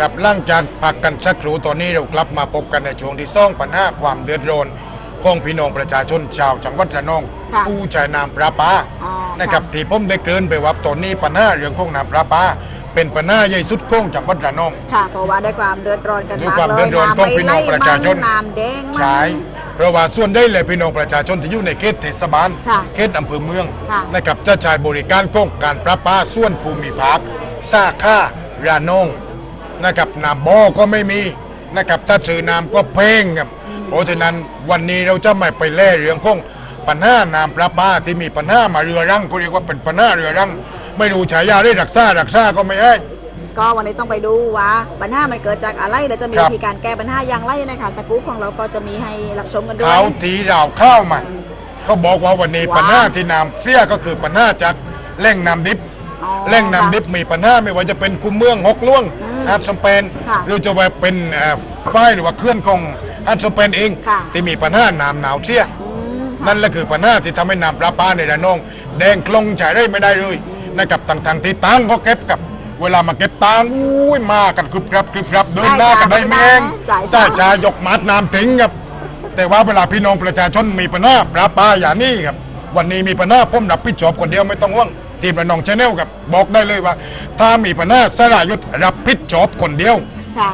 ครับหล่างจากพักกันสักครู่ตอนนี้เรากลับมาพบกันในช่วงที่ซ่องปัญหาความเดือดร้อนของพี่น้องประชาชนชาวจังหวัดระนองค่ะผู้ใช้น้ำประปาอ๋อนะครับค่ะที่ผมได้เกริ่นไปว่าตอนนี้ปัญหาเรื่องของน้ำประปาเป็นปัญหาใหญ่สุดของจังหวัดระนอง ค่ะเพราะว่าได้ความเดือดร้อนกันด้วยมากความเลเดือยดร้อนของพี่น้องประชาชน น้ำแดงมันใช่เพราะว่าส่วนได้เลยพี่น้องประชาชนที่อยู่ในเขตเทศบาล ค่ะเขตอำเภอเมืองค่ะ นะครับจะใช้บริการของการประปาส่วนภูมิภาคสาขาระนอง นะครับน้ำบ่อก็ไม่มีนะครับถ้าซื้อน้ำก็เพงครับเพราะฉะนั้นวันนี้เราจะไม่ไปแล่เรื่องของปัญหาน้ำประปาที่มีปัญหามาเรือรังก็เรียกว่าเป็นปัญหาเรือรังไม่รู้ฉายาได้รักษารักษาก็ไม่ได้ก็วันนี้ต้องไปดูว่าปัญหามันเกิดจากอะไรเดี๋ยวจะมีครับวิธีการแก้ปัญหาอย่างไรนะคะสกู๊ปของเราก็จะมีให้รับชมกันด้วยเขาทีเราเข้ามาเขาบอกว่าวันนี้ว้าวปัญหาที่น้ำเสียก็คือปัญหาจากแหล่งน้ำดิบอ๋อ แหล่งน้ำดิบมีปัญหาไม่ว่าจะเป็นคุมเมืองฮกล่วงอืมอาดสมเปน ค่ะหรือจะว่าเป็นเอ่อฝ้ายหรือว่าเคลื่อนของอาดสมเปนเอง ค่ะ ที่มีปัญหาน้ำหนาวเสียอืมค่ะนั่นแหละคือปัญหาที่ทำให้น้ำประปาในระนอง แดงคลงใช้ได้ไม่ได้เลยนะครับต่างๆที่ตังก็เก็บกับ เวลามาเก็บตังอุ้ยมากันกรึบครับกรึบครับเดินหน้ากันได้แมงจ่ายจ้าช้าชายกมัดน้ำถึงครับ แต่ว่าเวลาพี่น้องประชาชนมีปัญหาประปาอย่างนี้ครับ วันนี้มีปัญหาผมรับผิดชอบคนเดียวไม่ต้องห่วง ทีมระนองชาแนลครับบอกได้เลยว่า ถ้ามีปัญหาสรายุทธรับผิดชอบคนเดียว ค่ะ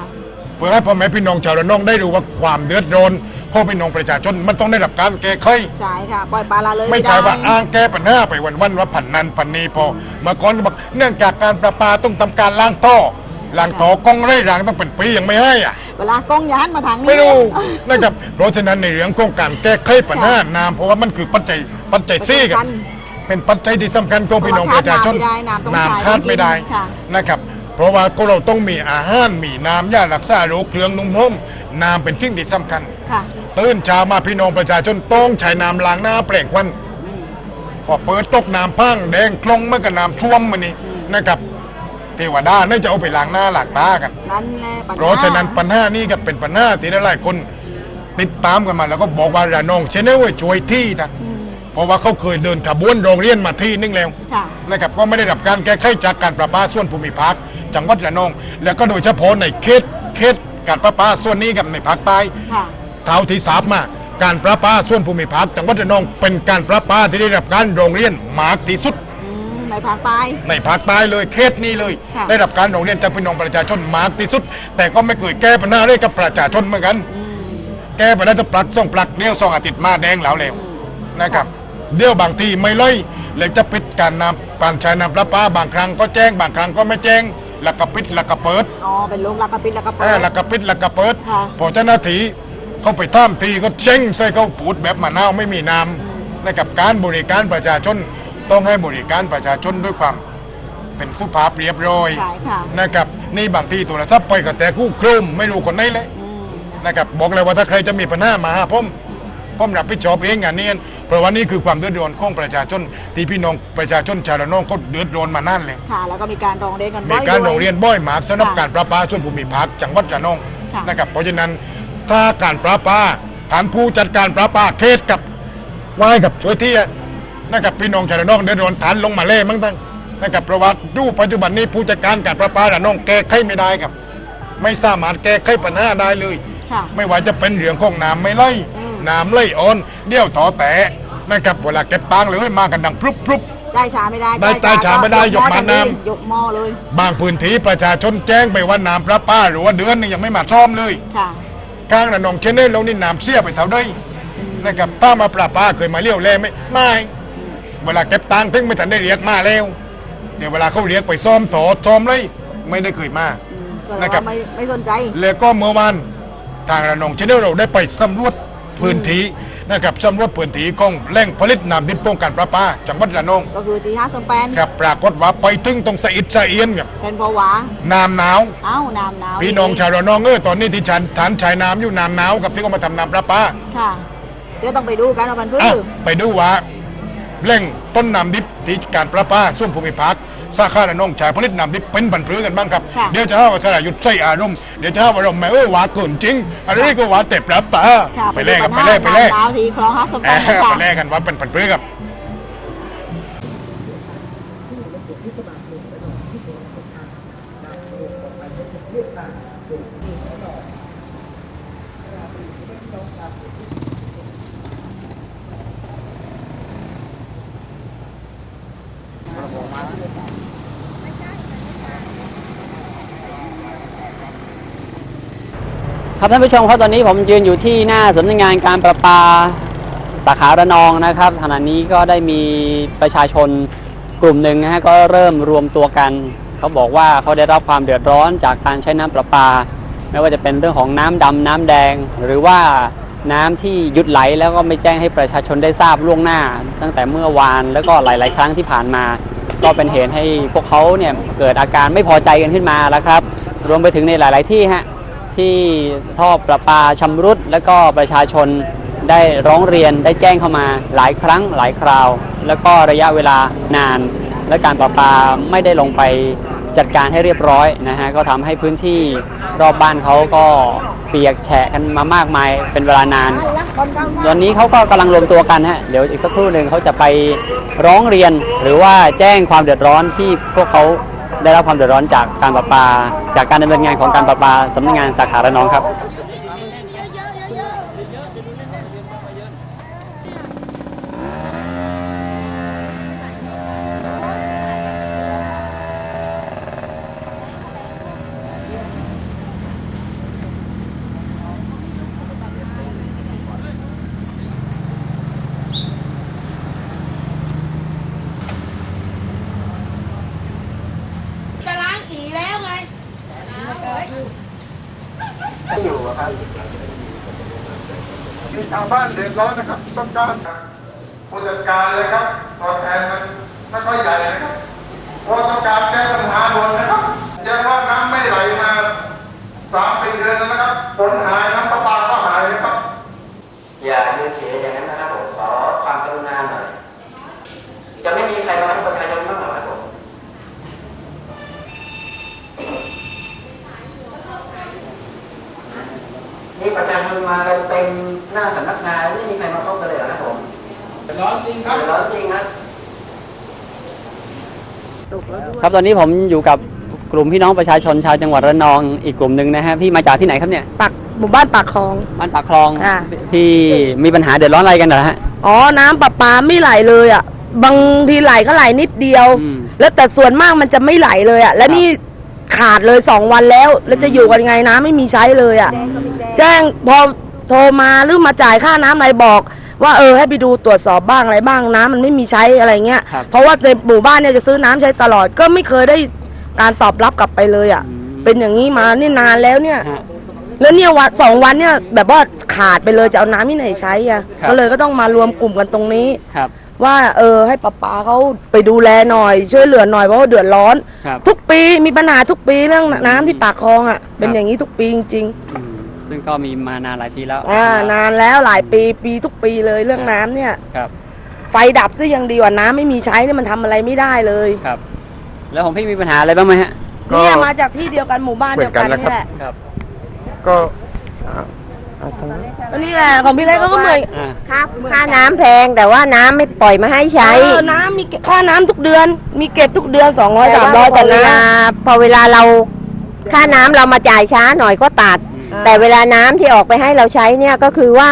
เพื่อให้พ่อแม่พี่น้องชาวระนองได้รู้ว่าความเดือดร้อนของพี่น้องประชาชนมันต้องได้รับการแก้ไข ใช่ค่ะ ปล่อยปลาละเลยไม่ใช่ว่าด้อ้างแก้ปัญหาไปวันๆว่าผันนันผันนี้พอเมื่อก่อนก็บอกเนื่องจากการประปาต้องทำการล้างท่อล้างท่อกล้องไร่ล้างต้องเป็นปียังไม่ให้อะ เวลากล้องยานมาทางนี้ไม่รู้นะครับเพราะฉะนั้นในเรื่องของการแก้ไขปัญหาน้ำเพราะว่ามันคือปัจจัยปัจจัยซี่กัน เป็นปัจจัยที่สำคัญของพี่น้องประชาชนเพราะว่าขาดน้ำไม่ได้น้ำต้องใช้น้ำขาดไม่ได้ค่ะ นะครับ เพราะว่าก็เราต้องมีอาหารมีน้ำยารักษาโรคเครื่องนุ่มห่มน้ำเป็นสิ่งที่สำคัญ ค่ะ ตื่นเช้ามาพี่น้องประชาชนต้องใช้น้ำล้างหน้าแปลงควันพอเปิดตกน้ำพังแดงคลงเมื่อกับน้ำท่วมมันนี่นะครับ เทวดาน่าจะเอาไปล้างหน้าล้างตากัน นั่นแหละปัญหา เพราะฉะนั้นปัญหานี้ก็เป็นปัญหาที่หลายๆคนติดตามกันมาแล้วก็บอกว่าระนองเชนเนลช่วยที่นะอืม เพราะว่าเขาเคยเดินขบวนโรงเรียนมาที่นึงแล้วค่ะ นะครับก็ไม่ได้รับการแก้ไขจากการประปาส่วนภูมิภาคจังหวัดระนอง แล้วก็โดยเฉพาะในเขตเขตการประปาส่วนนี้กับในภาคใต้ค่ะ เท่าที่ทราบมาการประปาส่วนภูมิภาคจังหวัดระนอง เป็นการประปาที่ได้รับการโรงเรียนมากที่สุด อืมในภาคใต้ ในภาคใต้เลยเขตนี้เลย ค่ะ ได้รับการโรงเรียนจากพี่น้องประชาชนมากที่สุด แต่ก็ไม่เคยแก้ปัญหาได้กับประชาชนเหมือนกัน แก้ไปแล้วจะปลักส่งปลักเดี่ยวสองอาทิตย์มาแดงแล้วแล้วนะครับ เดี๋ยวบางทีไม่เลยเลยจะปิดการนำการใช้น้ำประปาบางครั้งก็แจ้งบางครั้งก็ไม่แจ้งแล้วก็ปิดแล้วก็เปิดอ๋อเป็นลูกลักกระปิดลักกระเปิเออดแล้วก็ปิดแล้วก็เปิดค่ะ พอเจ้าหน้าที่เขาไปท่ามทีก็เช่งใส่เขาปูดแบบมะนาวไม่มีน้ำนะครับการบริการประชาชนต้องให้บริการประชาชนด้วยความเป็นสุภาพเรียบร้อยใช่ค่ะ นะครับนี่บางทีโทรศัพท์ไปกับแต่คู่ครุ่มไม่รู้คนไหนเลย อืม นะครับบอกเลยว่าถ้าใครจะมีปัญหามาหาผมผมรับผิดชอบเองงานนี้ เพราะว่านี่คือความเดือดร้อนของประชาชนที่พี่น้องประชาชนชาวระนองเขาเดือดร้อนมานานเลยค่ะ แล้วก็มีการร้องเรียนกันบ่มีอยการด้วยโรงเรียนบ่อยมากสำหรับค่ะการประปาส่วนภูมิภาคจังหวัดระนองค่ะนะครับเพราะฉะนั้นถ้าการประปาการผู้จัดการประปาเขตกับไหว้กับช่วยที่นะครับพี่น้องชาวระนองเดือดร้อนฐานลงมาเล่มั้งตั้งนะครับเพราะว่าดูปัจจุบันนี้ผู้จัดการการประปาระนองแก้ไขไม่ได้ครับ ไม่สามารถแก้ไขปัญหาได้เลยค่ะไม่ว่าจะเป็นเรื่องของน้ำไม่ไหลอืม น้ำไหลอ่อนเดี่ยวถอแตะนะครับเวลาเก็บตังค์เลยมากันดังพรุบพรุบ ได้ช้าไม่ได้ได้ได้ช้าไม่ได้ยกมาน้ำ ยกหม้อเลยบางพื้นที่ประชาชนแจ้งไปว่าน้ำประปาหรือว่าเดือนหนึงยังไม่มาซ่อมเลยค่ะกลางระนองเชนเน่เรานี่น้ำเสียไปเท่าได้นะครับถ้ามาประปาเคยมาเลี้ยวแลไหมไม่ เวลาเก็บตังค์ถึงไม่ทันได้เรียกมาแล้วเดี๋ยวเวลาเขาเรียกไปซ่อมถอซ่อมเลยไม่ได้เคยมา อืมแสดงนะครับ ว่าไม่ไม่สนใจ แล้วก็เมื่อวานทางระนองชนเนลเราได้ไปสำรวจ พื้นที่นะครับสำรวจพื้นที่ของแหล่งผลิตน้ำดิบป้องกันประปาจังหวัดระนองก็คือตีห้าสมแปนครับปรากฏว่าไปถึงตรงสะอิดสะเอียนครับเป็นเพราะว่าน้ำหนาว เอ้าน้ำหนาวพี่น้องชาวระนองเออตอนนี้ที่ฉันฐานชายน้ำอยู่น้ำหนาวกับที่เขามาทำน้ำประปาค่ะเดี๋ยวต้องไปดูกันว่ามันพื้อะไปดูว่าแหล่งต้นน้ำดิบที่การประปาส่วนภูมิภาค สาขาระนองชายผลิตน้ำดิบเป็นบันพลือกันบ้างครับเดี๋ยวจะหาว่าสระหยุดใส่อารมณ์เดี๋ยวจะหาว่าเราแม่เออหวาเกินจริงอะไรนี่ก็หวาเต็บรับตาค่ะไปแลกกันไปดูแลกไปแลกน้ำหนาวที่คลองห้าสมแปเอนอนะไปคะแลกกันว่าเป็นปันเปลือกครับ น ครับท่านผู้ชมครับตอนนี้ผมยืนอยู่ที่หน้าสำนักงานการประปาสาขาระนองนะครับขณะนี้ก็ได้มีประชาชนกลุ่มหนึ่งนะฮะก็เริ่มรวมตัวกัน เขาบอกว่าเขาได้รับความเดือดร้อนจากการใช้น้ำประปา ไม่ว่าจะเป็นเรื่องของน้ำดำน้ำแดง หรือว่าน้ำที่หยุดไหลแล้วก็ไม่แจ้งให้ประชาชนได้ทราบล่วงหน้า ตั้งแต่เมื่อวานแล้วก็หลาย ๆ ครั้งที่ผ่านมา ก็เป็นเหตุให้พวกเขาเนี่ยเกิดอาการไม่พอใจกันขึ้นมาแล้วครับ รวมไปถึงในหลาย ๆ ที่ฮะ ที่ท่อประปาชำรุด แล้วก็ประชาชนได้ร้องเรียนได้แจ้งเข้ามาหลายครั้งหลายคราว แล้วก็ระยะเวลานาน และการประปาไม่ได้ลงไปจัดการให้เรียบร้อยนะฮะก็ทำให้พื้นที่รอบบ้านเขาก็เปียกแฉะกันมามากมายเป็นเวลานาน ตอนนี้เขาก็กำลังรวมตัวกันฮะเดี๋ยวอีกสักครู่หนึ่งเขาจะไปร้องเรียนหรือว่าแจ้งความเดือดร้อนที่พวกเขา ได้รับความเดือดร้อนจากการประปา จากการดำเนินงานของการประปาสำนักงานสาขาระนองครับ จะล้างอีแล้วไง มีชาวบ้านเดือดร้อนนะครับ ต้องการผู้จัดการเลยครับตัวแทนมันไม่ค่อยใหญ่นะครับเพราะต้องการแก้ปัญหาบนนะครับยังว่าน้ำไม่ไหลมาสามสี่เดือนแล้วนะครับฝนหายน้ำประปาก็หายนะครับ อย่ายืนเฉยอย่างนั้นนะครับผมขอความกรุณาหน่อย จะไม่มีใครมาให้ประชาชนบ้างเหรอครับผม นี่ประชาชนมากันเต็มหน้าสำนักงานไม่มีใครมาเข้ากันเลยเหรอครับผมร้อนจริงครับเดือดร้อนจริงครับครับตอนนี้ผมอยู่กับกลุ่มพี่น้องประชาชนชาวจังหวัดระนองอีกกลุ่มหนึ่งนะฮะพี่มาจากที่ไหนครับเนี่ยปักหมู่บ้านปากคลองบ้านปากคลองค่ะพี่มีปัญหาเดือดร้อนอะไรกันเหรอฮะอ๋อน้ำประปาไม่ไหลเลยอะบางทีไหลก็ไหลนิดเดียวอืมแล้วแต่ส่วนมากมันจะไม่ไหลเลยอะ แล้วนี่ ขาดเลยสองวันแล้ว แล้วจะอยู่กันไงน้ำไม่มีใช้เลยอะ แจ้งพอโทรมาหรือมาจ่ายค่าน้ำอะไรบอก ว่าเออให้ไปดูตรวจสอบบ้างอะไรบ้างน้ำมันไม่มีใช้อะไรเงี้ย ครับ เพราะว่าในหมู่บ้านเนี่ยจะซื้อน้ำใช้ตลอดก็ไม่เคยได้การตอบรับกลับไปเลยอะอืมเป็นอย่างนี้มานี่นานแล้วเนี่ย ฮะ แล้วเนี่ยวันสองวันเนี่ยแบบว่าขาดไปเลยจะเอาน้ำที่ไหนใช้อะครับ ก็เลยก็ต้องมารวมกลุ่มกันตรงนี้ ครับ ว่าเออให้ป้าป๋าเขาไปดูแลหน่อย ช่วยเหลือหน่อยเพราะว่าเดือดร้อน ครับทุกปีมีปัญหาทุกปีเรื่องน้ำที่ปากคลองอะ เป็นครับอย่างนี้ทุกปีจริงอืมซึ่งก็มีมานานหลายทีแล้วๆอ่านานแล้วหลายปีปีทุกปีเลยเรื่องน้ำเนี่ย ครับไฟดับซะยังดีกว่าน้ำไม่มีใช้เนี่ยมันทำอะไรไม่ได้เลยครับ แล้วของพี่มีปัญหาอะไรบ้างไหมฮะก็ เนี่ยมาจากที่เดียวกันหมู่บ้านเดียวกันเหมือนกันนี่แหละ ครับ ก็อั นนี้แหละของพี่เล็กก็เหมือนอ่าค่าค่าน้ำแพงแต่ว่าน้ำไม่ปล่อยมาให้ใช้ เออน้ำมีค่าน้ำทุกเดือน มีเก็บทุกเดือนสองร้อยสามร้อยแต่พอเวน้ลาพอเวลาเราค่าน้ำเรามาจ่ายช้าหน่อยก็ตัดำแต่เวลาน้ำที่ออกไปให้เราใช้เนี่ยก็คือว่า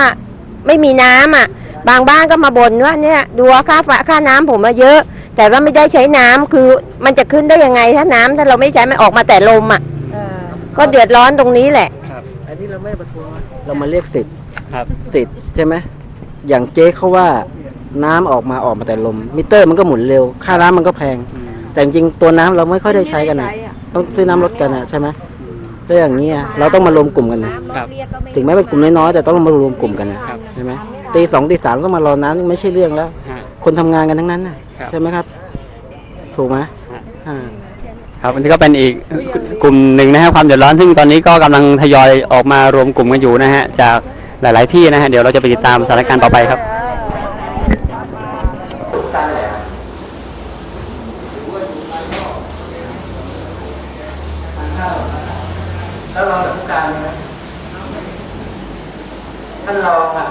ไม่มีน้ำอะ บางบ้านก็มาบ่นว่าเนี่ยดูว่าค่าไฟค่าน้ำผมมาเยอะ แต่ว่าไม่ได้ใช้น้ำคือมันจะขึ้นได้ยังไงถ้าน้ำถ้าเราไม่ใช้มันออกมาแต่ลมอะก็เดือดร้อนตรงนี้แหละอันนี้เราไม่ได้ประท้วง เรามาเรียกสิทธิ์ครับสิทธิ์ใช่ไหมอย่างเจ๊เขาว่าน้ำออกมาออกมาแต่ลม มิเตอร์มันก็หมุนเร็ว ค่าน้ำมันก็แพงอืมแต่จริงๆตัวน้ำเราไม่ค่อยได้ใช้กันนะต้องซื้อน้ำลดกันนะใช่ไหมแล้วอย่างนี้ยเราต้องมารวมกลุ่มกันนะครับถึงแม้เป็นกลุ่มน้อยๆแต่ต้องมารวมกลุ่มกันนะครับใช่ไหมตีสองตีสามต้องมารอน้ำนี่ไม่ใช่เรื่องแล้วฮะคนทำงานกันทั้งนั้นนะครับใช่ไหมครับ ถูกไหมฮะอ่า ครับอันนี้ก็เป็นอีกกลุ่มหนึ่งนะฮะความเดือดร้อนซึ่งตอนนี้ก็กำลังทยอยออกมารวมกลุ่มกันอยู่นะฮะจากหลาย ๆ ที่นะฮะเดี๋ยวเราจะไปติดตามสถานการณ์ต่อไปครับแล้วรองผู้การนะท่านรองอะ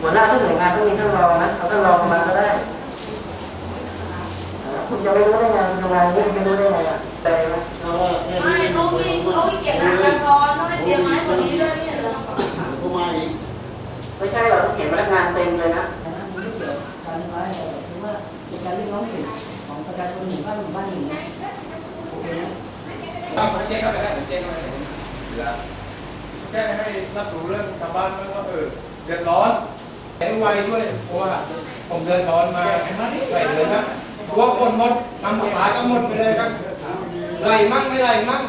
หัวหน้าทุกหน่วยงานต้องมีท่านรองนะเอาท่านรองมาก็ได้คุณจะไม่รู้ได้ไงทำงานนี้ไม่รู้ได้ไง งานเต็มเลยนะไม่กี่ยวอนนี้คือว่าการเรียกร้องสิทของประชาชนหมู่บ้านหมู่บ้านองโอเคไหมแจ้งเข้าไปได้แจ้เข้าไปได้แล้วให้รับรู้เรื่องชาวบ้านว่าเออเดือดร้อนใช้ไวด้วยเพราะว่าผมเดินดร้อนมาไหลายเดือนะพว่คนหมดทำสลาก็หมดไปเลยครับไหลมั่งไม่ไหลมั่ง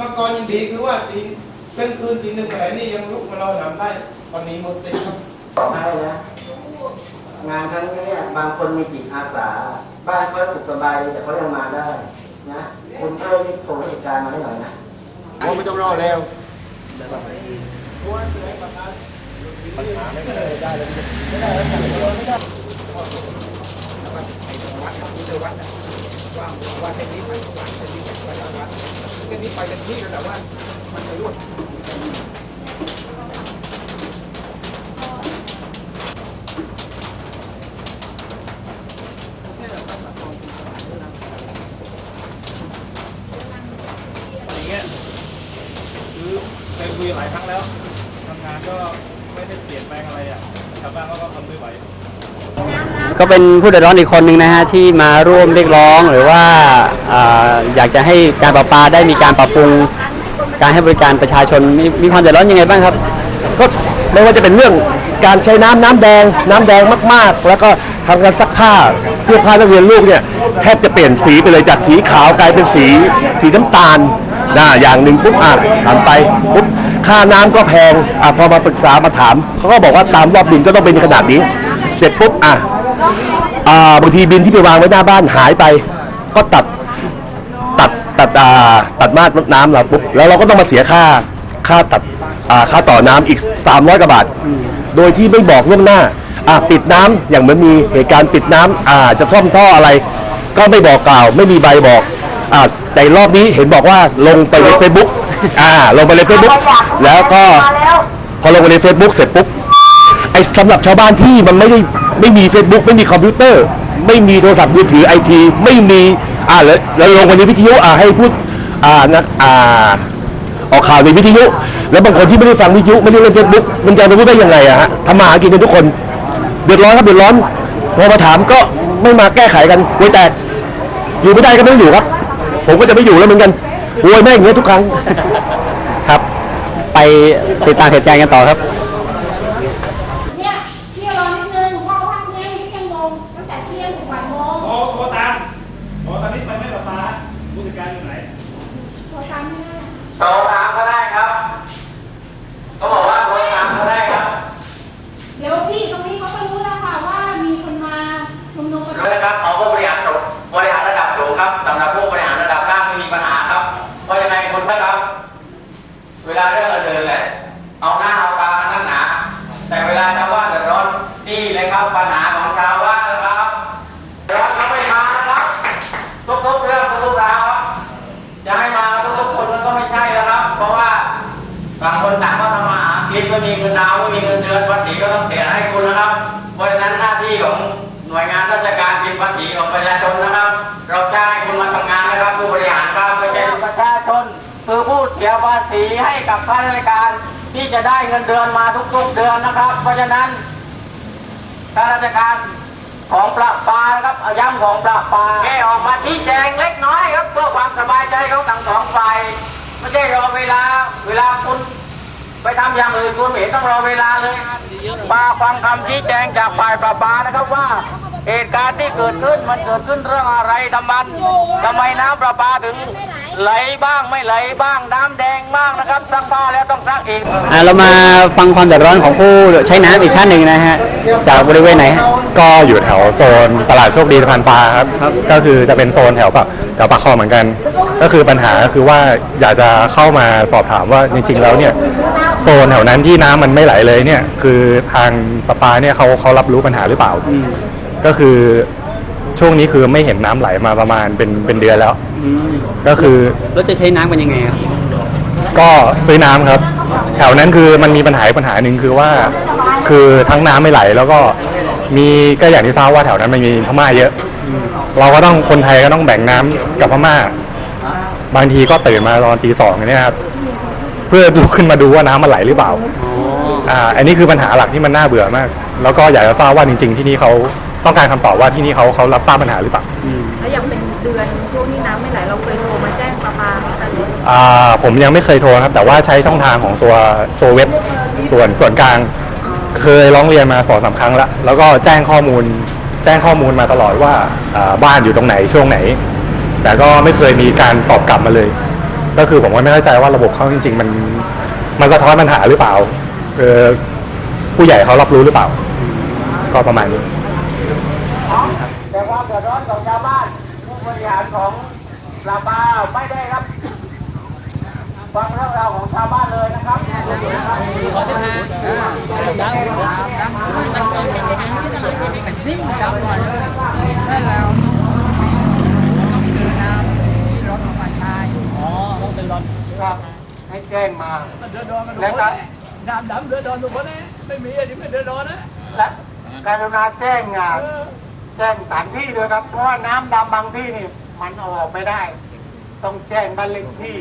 มาก่อนยังดีคือว่าตีนเป็นคืนตีหนึ่งแะไนี่ยังลุกมารอนำได้ตอนนี้หมดสร็จครับ ได้นะงานครั้งนี้เนี่ยบางคนมีจิตอาสา บ้านเขาสุขสบายดีแต่เขายังมาได้นะคุณช่วยส่งราชการมาให้หน่อยนะผมไม่ต้องรอแล้วอย่างเงี้ยคือเคยคุยหลายครั้งแล้วทำงานก็ไม่ได้เปลี่ยนแปลงอะไรอะชาวบ้านเขาก็ทำไม่ไหว ก็เป็นผู้เดือดร้อนอีกคนหนึ่งนะฮะที่มาร่วมเรียกร้องหรือว่าออยากจะให้การประปาได้มีการปรับปรุงการให้บริการประชาชนมีมีความเดือดร้อนยังไงบ้างครับก็ไม่ว่าจะเป็นเรื่องการใช้น้ำน้ำแดง น้ำแดงมากๆ แล้วก็ทำการซักผ้าเสื้อผ้านักเรียนลูกเนี่ยแทบจะเปลี่ยนสีไปเลยจากสีขาวกลายเป็นสีสีน้ำตาลนะอย่างหนึ่งปุ๊บอะทำไปปุ๊บค่าน้ำก็แพงอะพอมาปรึกษามาถามเขาก็บอกว่าตามรอบบินก็ต้องเป็นขนาดนี้ เสร็จปุ๊บอะ อ่าบางทีบินที่ไปวางไว้หน้าบ้านหายไป ก็ตัดตัดตัดอ่าตัดมาดน้ำเราปุ๊บแล้วเราก็ต้องมาเสียค่าค่าตัดอ่าค่าต่อน้ำอีก 300กว่าบาท โดยที่ไม่บอกล่วงหน้าอ่าปิดน้ำอย่างเหมือนมีเหตุการณ์ปิดน้ำอ่าจะซ่อมท่ออะไร ก็ไม่บอกกล่าว ไม่มีใบบอกอ่าแต่รอบนี้เห็นบอกว่าลงไปใน Facebook อ่าลงไปใน Facebook แล้วก็ พอลงไปใน Facebook เสร็จปุ๊บไอ้สำหรับชาวบ้านที่มันไม่ได้ ไม่มี Facebook ไม่มีคอมพิวเตอร์ ไม่มีโทรศัพท์มือถือไอทีไม่มีอ่าแล้วแล้วลงวันนี้วิทยุอ่าให้พูดอ่านักอ่าออกข่าวในวิทยุ แล้วบางคนที่ไม่ได้ฟังวิทยุไม่ได้เล่นเฟซบุ๊กมันจะไปพูดได้ยังไงอะฮะทำมาหากินกันทุกคน เดือดร้อนครับเดือดร้อนพอมาถามก็ไม่มาแก้ไขกันโวยแตก อยู่ไม่ได้ก็ไม่ต้องอยู่ครับ ผมก็จะไม่อยู่แล้วเหมือนกันโวยแม่งอย่างเงี้ยทุกครั้งครับ ไปติดตามเหตุการณ์กันต่อครับ ให้กับข้าราชการที่จะได้เงินเดือนมาทุกๆเดือนนะครับ เพราะฉะนั้นข้าราชการของประปาครับอาย้ำของประปาแค่ออกมาชี้แจงเล็กน้อยครับเพื่อความสบายใจของทั้งสองฝ่ายไม่ใช่รอเวลาเวลาคุณไปทำอย่างอื่นคุณเห็นต้องรอเวลาเลยมาฟังคำชี้แจงจากฝ่ายประปานะครับว่าเหตุการณ์ที่เกิดขึ้นมันเกิดขึ้นเรื่องอะไรทำไมทำไมน้ำประปาถึง ไหลบ้างไม่ไหลบ้างน้ำแดงบ้างนะครับซักผ้าแล้วต้องซักอีกเรามาฟังความเดือดร้อนของผู้ใช้น้ำอีกท่านหนึ่งนะฮะ จากบริเวณไหนฮะ ก็อยู่แถวโซนตลาดโชคดีสะพานปลาครับ ก็คือจะเป็นโซนแถวปากแถวปากคลองเหมือนกัน ก็คือปัญหาก็คือว่าอยากจะเข้ามาสอบถามว่าจริงๆแล้วเนี่ยโซนแถวนั้นที่น้ำมันไม่ไหลเลยเนี่ย คือทางประปาเนี่ยเขาเขารับรู้ปัญหาหรือเปล่า ก็คือ ช่วงนี้คือไม่เห็นน้ำไหลมาประมาณเป็นเป็นเดือนแล้วก็คือแล้วจะใช้น้ำกันยังไงครับก็ซื้อน้ำครับ แถวนั้นคือมันมีปัญหาปัญหาหนึ่งคือว่า คือทั้งน้ำไม่ไหลแล้วก็มีก็อย่างที่ทราบว่าแถวนั้นมันมีพม่าเยอะ เราก็ต้องคนไทยก็ต้องแบ่งน้ำกับพม่า บางทีก็ตื่นมาตอนตีสองเนี่ยครับเพื่อลุกขึ้นมาดูว่าน้ำมันไหลหรือเปล่าอ่าอันนี้คือปัญหาหลักที่มันน่าเบื่อมาก แล้วก็อยากจะทราบว่าจริง ๆ ที่นี่เขา ต้องการคำตอบว่าที่นี่เขาเขารับทราบปัญหาหรือเปล่าแล้วอย่างเป็นเดือนอ่าผมยังไม่เคยโทรนะครับ แต่ว่าใช้ช่องทางของตัวตัวเว็บส่วนส่วนกลางเคยร้องเรียนมาสองสามครั้งแล้วแล้วก็แจ้งข้อมูล แจ้งข้อมูลมาตลอดว่าอ่าบ้านอยู่ตรงไหนช่วงไหน แต่ก็ไม่เคยมีการตอบกลับมาเลย ก็คือผมก็ไม่เข้าใจว่าระบบเขาจริง ๆ มันมันสะท้อนปัญหาหรือเปล่าเออผู้ใหญ่เขารับรู้หรือเปล่า ก็ประมาณนี้แต่ ความเดือดร้อนของชาวบ้าน ผู้บริหารของลาบาไม่ได้ครับฟังเรื่องราวของชาวบ้านเลยนะครับครับให้แจ้งมาแล้วก็น้ำดำเดือดร้อนทุกคนนะไม่มีอันนี้ไม่เดือดร้อนนะและการุณาแจ้งงาน แจ้งสถานที่ด้วยครับ เพราะว่าน้ำดำบางที่นี่ มันเอาออกไม่ได้ ต้องแจ้งบ้านเลขที่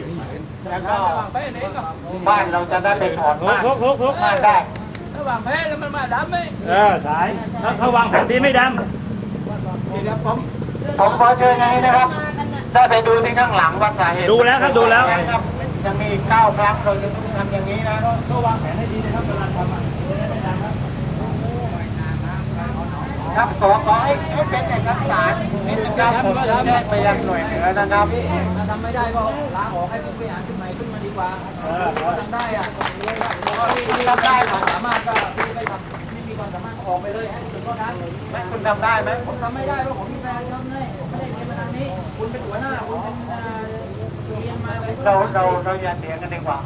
แล้วก็บ้านเราจะได้ไปถอนบ้านบ้านได้ ระหว่างแพ้แล้วมันมาดำไหมเออสายถ้าเขาวางแผนดีไม่ดำผมขอเชิญอย่างนี้นะครับ ได้ไปดูที่ข้างหลังว่าสาเหตุดูแล้วครับดูแล้วครับจะมีเก้าครั้งเราจะต้องทำอย่างนี้นะก็วางแผนให้ดีนะครับเวลาทำอะ ครับขอขอให้ให้เป็นเอกสารนิดนึงครับผมจะแจ้งไปยังหน่วยเหนือนะครับถ้าทำไม่ได้ก็ลาออกให้ผู้บริหารขึ้นใหม่ขึ้นมาดีกว่าทำได้อะที่ทำได้ความสามารถก็ที่ไม่ทำที่มีความสามารถออกไปเลยให้คุณก็ทำไม่คุณทำได้ไหมผมทำไม่ได้เพราะผมมีแฟนครับไม่ไม่ได้เรียนมาทางนี้ คุณเป็นหัวหน้าคุณเป็นเรียนมาเราเราเราอย่าเถียงกันดีกว่า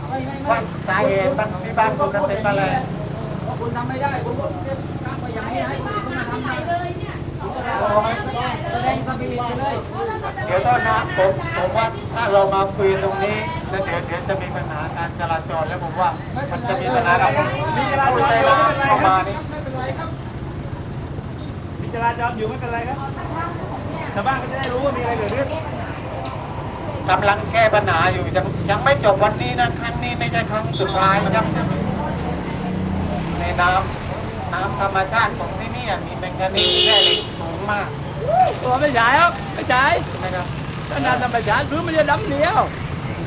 ว่าสาเหตุมันที่บ้านคุณนั้นเป็นอะไรคุณทำไม่ได้คุณก็ทำไปอย่างนี้ให้ เดี๋ยวต้นนะผมผมว่าถ้าเรามาคุยตรงนี้แล้วเดี๋ยวเดี๋ยวจะมีปัญหาการจราจรแล้วผมว่ามันจะมีปัญหากับมีจราจรเข้ามานี่มีจราจรอยู่ไม่เป็นไรครับชาวบ้านก็จะได้รู้ว่ามีอะไรเกิดขึ้นกำลังแก้ปัญหาอยู่ยังยังไม่จบวันนี้นะครั้งนี้ไม่ใช่ครั้งสุดท้ายครับในน้ำน้ำธรรมชาติของที่ นี่มีแมงกานีแร่เหล็กสูงมากตัวไม่ใช่ครับไม่ใช่นะครับถ้าน้ำธรรมชาติพื้นมันจะดำเหนียว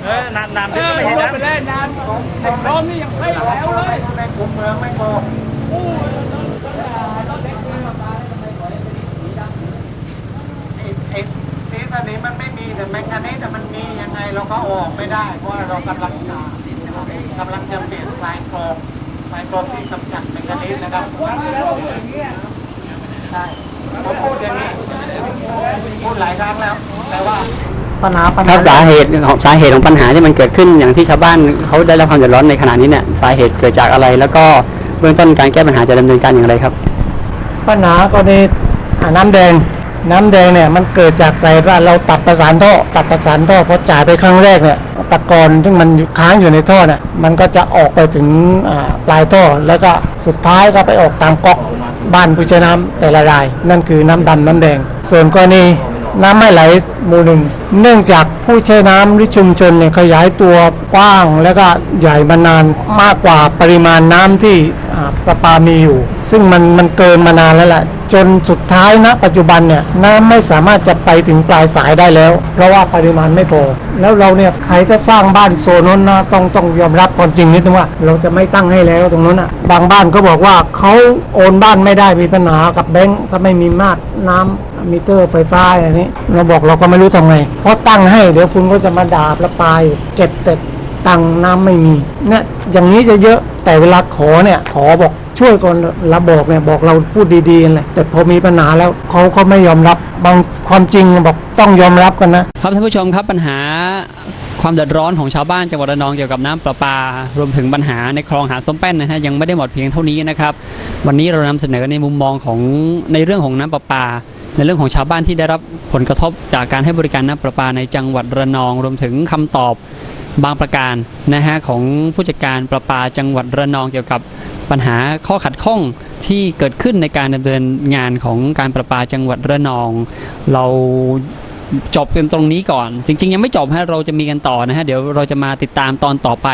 เออน้ำน้ำเอที่อไม่ผใช่มน้ไปได้น้ำในคลองนี่ยังไม่แล้วเลยในกลุ่มเมืองไม่พอไอ้ไอ้สีสนิมมันไม่มีแต่แมงกานีแต่มันมียังไงเราก็เอาออกไม่ได้ เพราะว่าเรากำลังจะกำลังจะเปลี่ยนสายกรอง สายกรองที่กำจัดแมงกานีนะครับใช่ผมพูดอย่างนี้พูดหลายครั้งแล้ว แต่ว่าปัญหาปัญคหารับสาเหตุของสาเหตุของปัญหาที่มันเกิดขึ้นอย่างที่ชาวบ้านเขาได้รับความเดือดร้อนในขณะนี้เนี่ยสาเหตุเกิดจากอะไร แล้วก็เบื้องต้นการแก้ปัญหาจะดำเนินการอย่างไรครับ ปัญหากรณีอ่าน้ำแดงน้ำแดงเนี่ยมันเกิดจากสายว่าเราตัดประสานท่อตัดประสานท่อพอจ่ายไปครั้งแรกเนี่ย ตะกอนซึ่งมันค้างอยู่ในท่อเนี่ยมันก็จะออกไปถึงปลายท่อ แล้วก็สุดท้ายก็ไปออกตามก๊อกบ้านผู้ใช้น้ำแต่ละราย นั่นคือน้ำดำน้ำแดง ส่วนกรณีน้ำไม่ไหลหมู่หนึ่งเนื่องจากผู้ใช้น้ำหรือชุมชนเนี่ยขยายตัวกว้างแล้วก็ใหญ่มานานมากกว่าปริมาณน้ำที่อ่าประปามีอยู่ ซึ่งมันมันเกินมานานแล้วแหละ จนสุดท้ายณปัจจุบันเนี่ยน้ำไม่สามารถจะไปถึงปลายสายได้แล้ว เพราะว่าปริมาณไม่พอ แล้วเราเนี่ยใครจะสร้างบ้านโซนนั้นนะต้องต้องยอมรับความจริงนิดนึงว่า เราจะไม่ตั้งให้แล้วตรงนั้นอะบางบ้านก็บอกว่าเขาโอนบ้านไม่ได้มีปัญหากับแบงก์ถ้าไม่มีมาตรน้ำมิเตอร์ไฟฟ้าอย่างนี้ เราบอกเราก็ไม่รู้ทำไง เพราะตั้งให้เดี๋ยวคุณก็จะมาด่าประปายเก็บแต่ตังน้ำไม่มีเนี่ยอย่างนี้จะเยอะแต่เวลาขอเนี่ยขอบอก ช่วยก่อนเราบอกเนี่ยบอกเราพูดดีๆเลยแต่พอมีปัญหาแล้วเขาก็ไม่ยอมรับบางความจริงบอกต้องยอมรับกันนะครับท่านผู้ชมครับปัญหาความเดือดร้อนของชาวบ้านจังหวัดระนองเกี่ยวกับน้ำประปา รวมถึงปัญหาในคลองหาดส้มแป้นนะฮะยังไม่ได้หมดเพียงเท่านี้นะครับ วันนี้เรานำเสนอในมุมมองของในเรื่องของน้ำประปา ในเรื่องของชาวบ้านที่ได้รับผลกระทบจากการให้บริการน้ำประปาในจังหวัดระนอง รวมถึงคำตอบ บางประการนะฮะของผู้จัดการประปาจังหวัดระนองเกี่ยวกับปัญหาข้อขัดข้องที่เกิดขึ้นในการดำเนินงานของการประปาจังหวัดระนอง เราจบกันตรงนี้ก่อน จริง ๆ ยังไม่จบฮะเราจะมีกันต่อนะฮะเดี๋ยวเราจะมาติดตามตอนต่อไป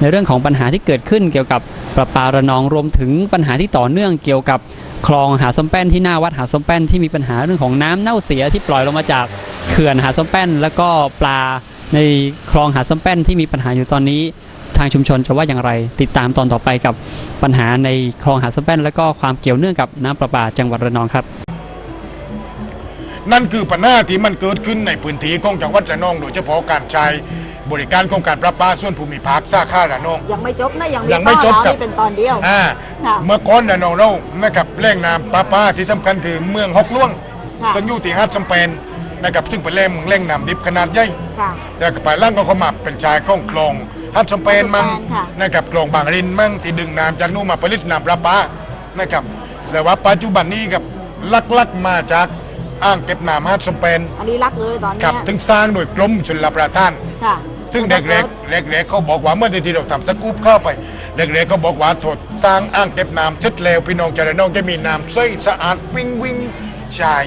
ในเรื่องของปัญหาที่เกิดขึ้นเกี่ยวกับประปาระนองรวมถึงปัญหาที่ต่อเนื่องเกี่ยวกับคลองหาดส้มแป้นที่หน้าวัดหาดส้มแป้นที่มีปัญหาเรื่องของน้ำเน่าเสียที่ปล่อยลงมาจากเขื่อนหาดส้มแป้น แล้วก็ปลา ในคลองหาดซ้ำแป้นที่มีปัญหาอยู่ตอนนี้ทางชุมชนจะว่าอย่างไร ติดตามตอนต่อไปกับปัญหาในคลองหาดซ้ำแป้น และก็ความเกี่ยวเนื่องกับน้ำประปาจังหวัดระนองครับ นั่นคือปัญหาที่มันเกิดขึ้นในพื้นที่ของจังหวัดระนอง โดยเฉพาะการใช้บริการของการประปาส่วนภูมิภาคสาขาระนอง ยังไม่จบนะยังยังไม่จบต่อครับนี่เป็นตอนเดียวอ่าค่ะเมื่อก่อนระนองเรานะครับแหล่งน้ำประปาที่สำคัญคือเมืองฮอกล่วงค่ะซึ่งอยู่ที่หาดสำเปน นะครับซึ่งเป็นแหล่งแหล่งน้ำดิบขนาดใหญ่ค่ะ แล้วก็ไปล่างก็เข้ามาเป็นชายคลองคลองฮัดสเปนมั่งฮัดสเปนค่ะ นะครับคลองบางรินมั่งที่ดึงน้ำจากนู่นมาผลิตน้ำประปานะครับแต่ว่าปัจจุบันนี้กับลักๆมาจากอ่างเก็บน้ำฮัดสเปนอันนี้รักเลยตอนครัเนี้บยถึงสร้างโดยกรมชลประทาน ค่ะซึ่งเด็กๆเด็กๆเขาบอกว่าเมื่อที่เราทำสกู๊ปเข้าไป เด็กๆเขาบอกว่าถดสร้างอ่างเก็บน้ำเสร็จแล้วพี่น้องจะได้น้องจะมีน้ำใสสะอาดวิ่งวิ่งชาย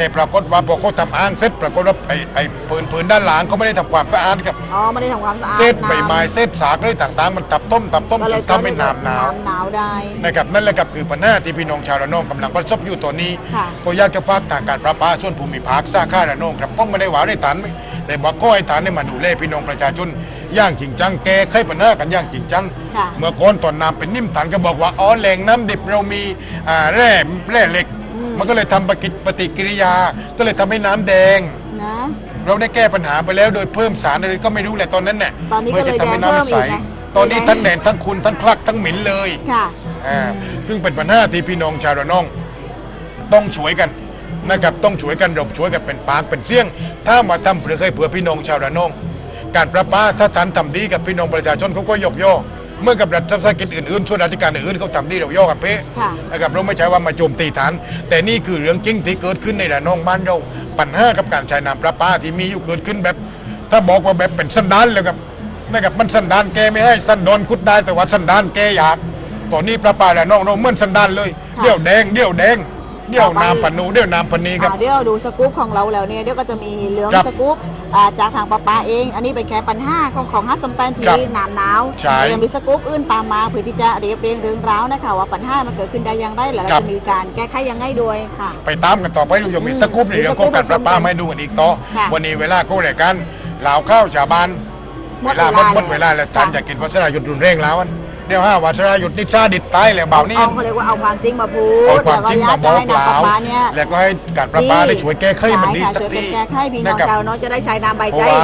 แต่ปรากฏว่าพอเขาทำอ่างเสร็จปรากฏว่าไอ้ไอ้ปืนปืนด้านหลังเขาไม่ได้ทำความสะอาดครับอ๋อไม่ได้ทำความสะอาดเศษใบน้ำไม้เศษสากอะไรต่างๆ มันตับต้มตับต้มก็จเลยนทำให้น้ำหนาวน้ำหนาวได้ นะครับนั่นแหละครับคือปัญหาที่พี่น้องชาวระนองกำลังประสบอยู่ตอนนี้ค่ะ ก็อยากจะฝากทางการประปาส่วนภูมิภาคสาขาระนองครับป้องไม่ได้หวาได้ฐานไม่แต่บอกก็ให้ฐานได้มาดูแลพี่น้องประชาชนอย่างจริงจังแก้ไขปัญหากันอย่างจริงจัง ค่ะ เมื่อก่อนตอนน้ำเป็นนิ่มฐานก็บอกว่าอ๋อแหล่งน้ำดิบเรามีอ่าแร่แร่เหล็ก มันก็เลยทำปฏิปฏิกิริยา ก็เลยทำให้น้ำแดง นะเราได้แก้ปัญหาไปแล้วโดยเพิ่มสารอะไรก็ไม่รู้แหละตอนนั้นเนี่ยตอนนี้ก็เลยพื่จะทำให้แดงเพิ่มน้ำใสอีกไงตอนนี้ทั้งแดงทั้งคุณทั้งคลักทั้งหมิ่นเลยค่ะ อ่าซึ่งเป็นปัญหาที่พี่น้องชาวระนอง ต้องช่วยกันนะครับต้องช่วยกันรบช่วยกันเป็นปากเป็นเสียง ถ้ามาทำเพื่อให้เผื่อพี่น้องชาวระนอง การประปาถ้าท่านทำดีกับพี่น้องประชาชนเขาก็ยกย่อ เมื่อกับรัฐกิจอื่นๆส่วนราชการอื่นๆเขาทำดีเราย่อกับเป๊ะค่ะนะครับเราไม่ใช่ว่ามาโจมตีฐาน แต่นี่คือเรื่องจริงที่เกิดขึ้นในระนองบ้านเราปัญหากับการใช้น้ำประปาที่มีอยู่เกิดขึ้นแบบ ถ้าบอกว่าแบบเป็นสันดานเลยครับนะครับมันสันดานแกไม่ให้สันดอนคุดได้แต่ว่าสันดานแกอยากตอนนี้ประปาระนองเราเหมือนสันดานเลยค่ะเดี่ยวแดงเดี่ยวแดง เดี่ยวต่อไปน้ำปนูเดี่ยวน้ำปนีครับ อ่าเดี๋ยวดูสกู๊ปของเราแล้วเนี่ยเดี๋ยวก็จะมีเรื่องครับสกู๊ปอ่าจากทางประปาเอง อันนี้เป็นแค่ปัญหาของของฮัสซัมแปนครัที่บหนามหนาวใช่ยังมีสกู๊ปอื่นตามมาเพื่อที่จะเรียบเรียงเรื่องราวนะคะว่าปัญหามันเกิดขึ้นได้อย่างไรและเราครับ จะมีการแก้ไขยังไงด้วยค่ะ ไปตามกันต่อไปเรายังมีสกู๊ปในเรื่องของการประปาไม่ดูกันอีกต่อ ค่ะ วันนี้เวลาก็รายการเหล่าข้าวชาวบ้านหมเวดลาเวลาหมดเวลาแล้วท่านอยากกินวัชรายุทธรุนเร่งแล้วอัน เดี๋ยวห้าวัชรายุทธนิชาดิดตายแล้วเบานี่เอาเขาเรียกว่าเอาความจริงมาพูเอาดความจริงมาบอกแล้วก็อยากจะให้เล่าน้ำประปาเนี่ยแล้วก็ให้การประปาได้ช่วยแก้ไขมันดีใช่ค่ะสักช่วยทีกันแก้ไขพี่น้องนะครับชาวน้องจะได้ใช้น้ำใบเพใจราะว่า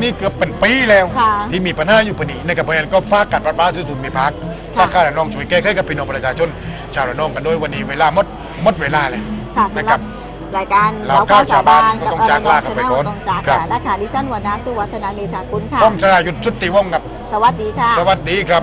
นี่เกือบเป็นปีแล้วค่ะที่มีปัญหาอยู่พอดีนะครับเพราะฉะนั้นก็ฝากการประปาสื่อทุนมีพักสาขาระนองช่วยแก้ไขกับพี่น้องประชาชน ชาวระนองกันด้วยวันนี้เวลาหมดหมดเวลาเลยค่ะสำนะหครัรับบรายการเราเข้าชาวบ้านก็ต้องจากลากันไปก่อนต้องจากครับค่ะและค่ะดิฉันวรรณาสุวัฒนาเนธากุลค่ะผมชรายุทธชุติวงศ์ครับ สวัสดีค่ะ สวัสดีครับ